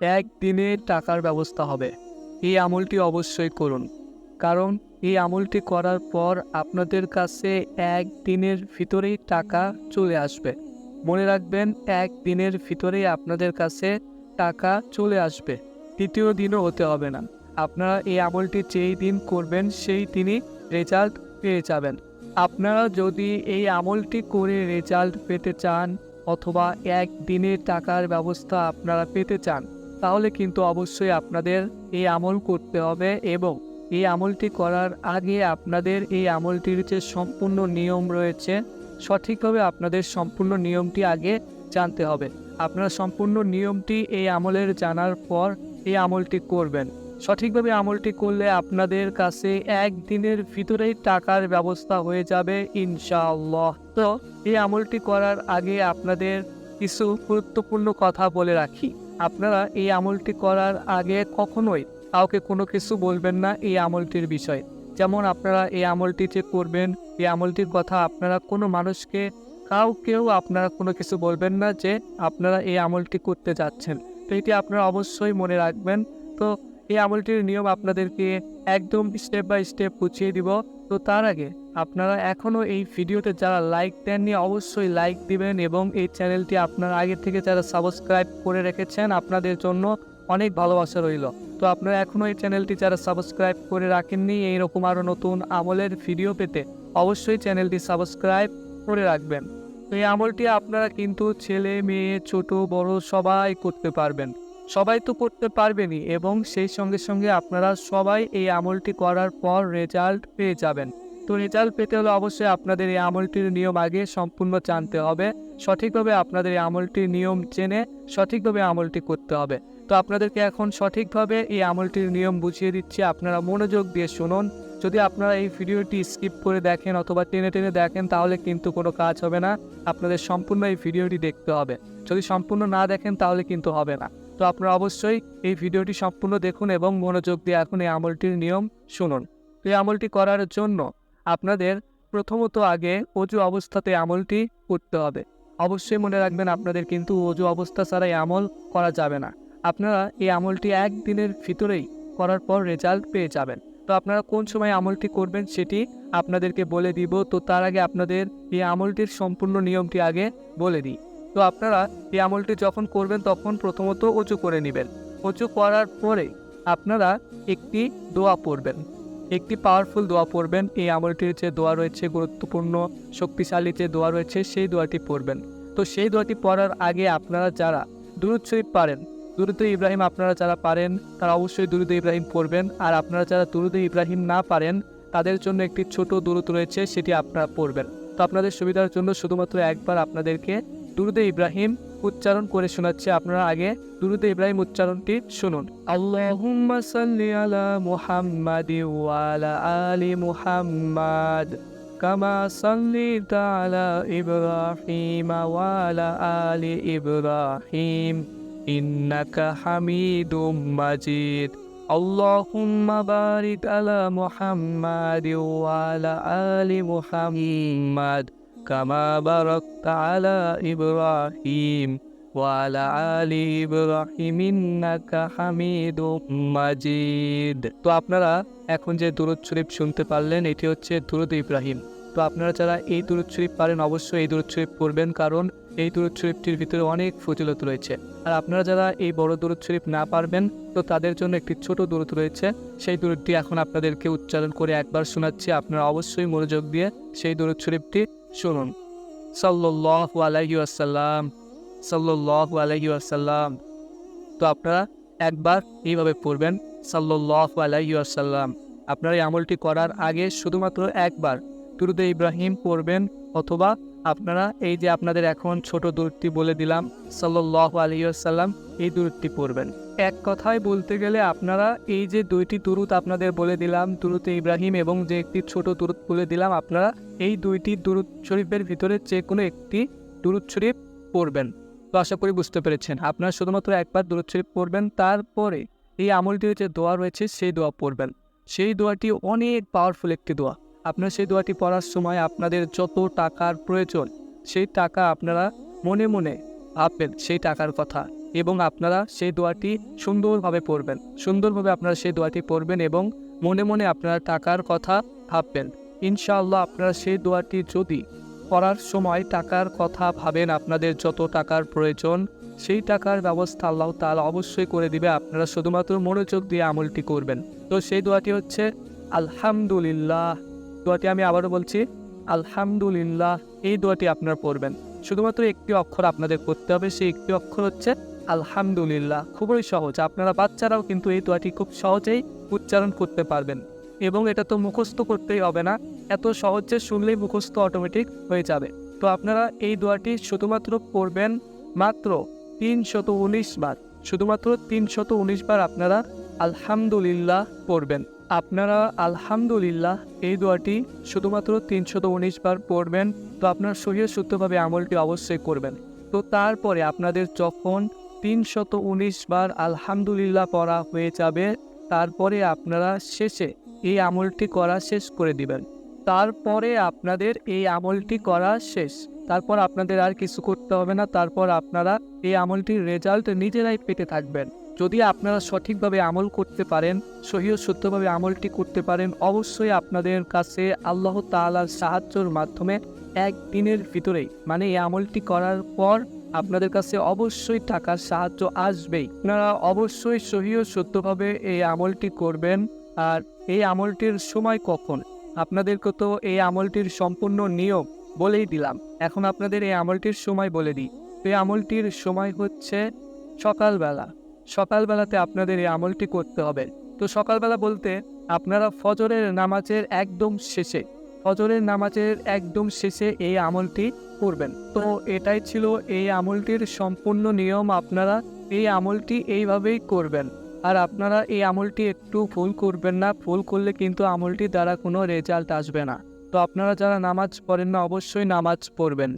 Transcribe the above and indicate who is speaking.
Speaker 1: একদিনে টাকার ব্যবস্থা হবে। এই আমলটি অবশ্যই করুন। কারণ এই আমলটি করার পর আপনাদের কাছে একদিনের ভিতরেই টাকা চলে আসবে। মনে রাখবেন একদিনের ভিতরেই আপনাদের কাছে টাকা চলে আসবে। তৃতীয় দিনও হতে হবে না। আপনারা এই আমলটি যেই দিন করবেন, সেই দিনই রেজাল্ট পেয়ে যাবেন। আপনারা যদি এই আমলটি করে রেজাল্ট পেতে চান অথবা একদিনে টাকার ব্যবস্থা আপনারা পেতে চান তাহলে কিন্তু অবশ্যই আপনাদের এই আমল করতে হবে এবং এই আমলটি করার আগে আপনাদের এই আমলটির যে সম্পূর্ণ নিয়ম রয়েছে, সঠিকভাবে আপনাদের সম্পূর্ণ নিয়মটি আগে জানতে হবে। আপনারা সম্পূর্ণ নিয়মটি এই আমলের জানার পর এই আমলটি করবেন। সঠিকভাবে আমলটি করলে আপনাদের কাছে একদিনের ভিতরেই টাকার ব্যবস্থা হয়ে যাবে ইনশাআল্লাহ। তো এই আমলটি করার আগে আপনাদের কিছু গুরুত্বপূর্ণ কথা বলে রাখি। আপনারা এই আমলটি করার আগে কখনোই কাউকে কোনো কিছু বলবেন না এই আমলটির বিষয়ে। যেমন আপনারা এই আমলটি যে করবেন, এই আমলটির কথা আপনারা কোনো মানুষকে, কাউকেও আপনারা কোনো কিছু বলবেন না যে আপনারা এই আমলটি করতে যাচ্ছেন। তো এটি আপনারা অবশ্যই মনে রাখবেন। তো এই আমলটির নিয়ম আপনাদেরকে একদম স্টেপ বাই স্টেপ বুঝিয়ে দিব। তো তার আগে আপনারা এখনও এই ভিডিওতে যারা লাইক দেননি, অবশ্যই লাইক দিবেন এবং এই চ্যানেলটি আপনারা আগে থেকে যারা সাবস্ক্রাইব করে রেখেছেন, আপনাদের জন্য অনেক ভালোবাসা রইল। তো আপনারা এখনও এই চ্যানেলটি যারা সাবস্ক্রাইব করে রাখেননি, এইরকম আরও নতুন আমলের ভিডিও পেতে অবশ্যই চ্যানেলটি সাবস্ক্রাইব করে রাখবেন। তো এই আমলটি আপনারা কিন্তু ছেলে, মেয়ে, ছোট, বড় সবাই করতে পারবেন। সবাই তো করতে পারবেনই এবং সেই সঙ্গে সঙ্গে আপনারা সবাই এই আমলটি করার পর রেজাল্ট পেয়ে যাবেন। তো রেজাল্ট পেতে হলে অবশ্যই আপনাদের এই আমলটির নিয়ম আগে সম্পূর্ণ জানতে হবে, সঠিকভাবে আপনাদের এই আমলটির নিয়ম জেনে সঠিকভাবে আমলটি করতে হবে। তো আপনাদেরকে এখন সঠিকভাবে এই আমলটির নিয়ম বুঝিয়ে দিচ্ছি, আপনারা মনোযোগ দিয়ে শুনুন। যদি আপনারা এই ভিডিওটি স্কিপ করে দেখেন অথবা টেনে টেনে দেখেন, তাহলে কিন্তু কোনো কাজ হবে না। আপনাদের সম্পূর্ণ এই ভিডিওটি দেখতে হবে। যদি সম্পূর্ণ না দেখেন, তাহলে কিন্তু হবে না। তো আপনারা অবশ্যই এই ভিডিওটি সম্পূর্ণ দেখুন এবং মনোযোগ দিয়ে এখন এই আমলটির নিয়ম শুনুন। এই আমলটি করার জন্য আপনাদের প্রথমত আগে অজু অবস্থাতে আমলটি করতে হবে। অবশ্যই মনে রাখবেন, আপনাদের কিন্তু অজু অবস্থা ছাড়া এই আমল করা যাবে না। আপনারা এই আমলটি একদিনের ভিতরেই করার পর রেজাল্ট পেয়ে যাবেন। তো আপনারা কোন সময় আমলটি করবেন সেটি আপনাদেরকে বলে দিব। তো তার আগে আপনাদের এই আমলটির সম্পূর্ণ নিয়মটি আগে বলে দিই। তো আপনারা এই আমলটি যখন করবেন তখন প্রথমত উঁচু করে নেবেন। উঁচু করার পরে আপনারা একটি দোয়া পড়বেন। একটি পাওয়ারফুল দোয়া পড়বেন। এই আমলটির যে দোয়া রয়েছে, গুরুত্বপূর্ণ, শক্তিশালী যে দোয়া রয়েছে, সেই দোয়াটি পড়বেন। তো সেই দোয়াটি পড়ার আগে আপনারা যারা দুরুদ পারেন দুরুদ ইব্রাহিম আপনারা যারা পারেন, তারা অবশ্যই দুরুদ ইব্রাহিম পড়বেন। আর আপনারা যারা দুরুদ ইব্রাহিম না পারেন, তাদের জন্য একটি ছোট দূরত রয়েছে, সেটি আপনারা পড়বেন। তো আপনাদের সুবিধার জন্য শুধুমাত্র একবার আপনাদেরকে দুরুদে ইব্রাহিম উচ্চারণ করে শোনাচ্ছে। আপনারা আগে দুরুদে ইব্রাহিম উচ্চারণটি শুনুন। আল্লাহুম্মা সাল্লি আলা মুহাম্মাদি ওয়ালা আলি মুহাম্মাদ কামা সাল্লিতা আলা ইব্রাহিম ওয়ালা আলি ইব্রাহিম। ইন্নাকা হামিদুম মাজিদ اللهم بارك على محمد وعلى آل محمد كما باركت على إبراهيم وعلى آل إبراهيم إنك حميد مجيد তো আপনারা এখন যে দুরুদ শরীফ শুনতে পারলেন এটি হচ্ছে দুরুদ ইব্রাহিম তো আপনারা যারা এই দুরুদ শরীফ পারেন অবশ্যই এই দুরুদ শরীফ পড়বেন কারণ এই দুরুদ শরীফটির ভিতরে অনেক ফজিলত রয়েছে। আর আপনারা যারা এই বড় দুরুদ শরীফ না পারবেন, তো তাদের জন্য একটি ছোট দূরত রয়েছে। সেই দূরটি এখন আপনাদেরকে উচ্চারণ করে একবার শোনাচ্ছি। আপনারা অবশ্যই মনোযোগ দিয়ে সেই দূরত শরীফটি শুনুন। সাল্লাহ আলাইহি সাল্লাহ আলাইহি তো আপনারা একবার এইভাবে পড়বেন সাল্লাহ আলাইহি আপনারা এই আমলটি করার আগে শুধুমাত্র একবার দুরুদে ইব্রাহিম পড়বেন অথবা আপনারা এই যে আপনাদের এখন ছোট দূরটি বলে দিলাম সাল্লাহ আলহিউসাল্লাম এই দূরটি পড়বেন। এক কথায় বলতে গেলে আপনারা এই যে দুইটি দুরুত আপনাদের বলে দিলাম দুরুতে ইব্রাহিম এবং যে একটি ছোট দুরুত বলে দিলাম, আপনারা এই দুইটি দুরুদ শরীফের ভিতরে যে কোনো একটি দুরুদ শরীফ পড়বেন। তো আশা করি বুঝতে পেরেছেন, আপনারা শুধুমাত্র একবার দুরুদ শরীফ পড়বেন, তারপরে এই আমলটির যে দোয়া রয়েছে, সেই দোয়া পড়বেন। সেই দোয়াটি অনেক পাওয়ারফুল একটি দোয়া। আপনার সেই দোয়াটি পড়ার সময় আপনাদের যত টাকার প্রয়োজন, সেই টাকা আপনারা মনে মনে ভাববেন সেই টাকার কথা এবং আপনারা সেই দোয়াটি সুন্দরভাবে পড়বেন, সুন্দরভাবে আপনারা সেই দোয়াটি পড়বেন এবং মনে মনে আপনারা টাকার কথা ভাববেন। ইনশাআল্লাহ আপনারা সেই দোয়াটি যদি পড়ার সময় টাকার কথা ভাবেন, আপনাদের যত টাকার প্রয়োজন, সেই টাকার ব্যবস্থা আল্লাহ তাআলা অবশ্যই করে দিবে, আপনারা শুধুমাত্র মনোযোগ দিয়ে আমলটি করবেন। তো সেই দোয়াটি হচ্ছে, আলহামদুলিল্লাহ। দোয়াটি আমি আবারও বলছি, আলহামদুলিল্লাহ, এই দোয়াটি আপনারা পড়বেন। শুধুমাত্র একটি অক্ষর আপনাদের করতে হবে, সেই একটি অক্ষর হচ্ছে আলহামদুলিল্লাহ। খুবই সহজ, আপনারা বাচ্চারাও কিন্তু এই দোয়াটি খুব সহজেই উচ্চারণ করতে পারবেন। এবং এটা তো মুখস্থ করতেই হবে না, এত সহজে শুনলেই মুখস্থ অটোমেটিক হয়ে যাবে। তো আপনারা এই দোয়াটি শুধুমাত্র পড়বেন মাত্র তিনশত উনিশ বার, শুধুমাত্র তিনশত উনিশ বার আপনারা আলহামদুলিল্লাহ পড়বেন। আপনারা আলহামদুলিল্লাহ এই দোয়াটি শুধুমাত্র তিনশত উনিশ বার পড়বেন। তো আপনার শরীর শুদ্ধভাবে আমলটি অবশ্যই করবেন। তো তারপরে আপনাদের যখন তিনশত উনিশ বার আলহামদুলিল্লাহ পড়া হয়ে যাবে, তারপরে আপনারা শেষে এই আমলটি করা শেষ করে দিবেন। তারপরে আপনাদের এই আমলটি করা শেষ। তারপর আপনাদের আর কিছু করতে হবে না। তারপর আপনারা এই আমলটির রেজাল্ট নিজেরাই পেতে থাকবেন। যদি আপনারা সঠিকভাবে আমল করতে পারেন, সহি শুদ্ধভাবে আমলটি করতে পারেন, অবশ্যই আপনাদের কাছে আল্লাহ তাআলার সাহায্যের মাধ্যমে এক দিনের ভিতরেই মানে এই আমলটি করার পর আপনাদের কাছে অবশ্যই টাকার সাহায্য আসবেই। আপনারা অবশ্যই সহি শুদ্ধভাবে এই আমলটি করবেন। আর এই আমলটির সময় কখন? আপনাদেরকে তো এই আমলটির সম্পূর্ণ নিয়ম বলেই দিলাম। এখন আপনাদের এই আমলটির সময় বলে দিই। এই আমলটির সময় হচ্ছে সকালবেলা। সকালবেলাতে আপনাদের এই আমলটি করতে হবে। তো সকালবেলা বলতে, আপনারা ফজরের নামাজের একদম শেষে, ফজরের নামাজের একদম শেষে এই আমলটি করবেন। তো এটাই ছিল এই আমলটির সম্পূর্ণ নিয়ম। আপনারা এই আমলটি এইভাবেই করবেন। আর আপনারা এই আমলটি একটু ভুল করবেন না। ভুল করলে কিন্তু আমলটি দ্বারা কোনো রেজাল্ট আসবে না। তো আপনারা যারা নামাজ পড়েন না, অবশ্যই নামাজ পড়বেন।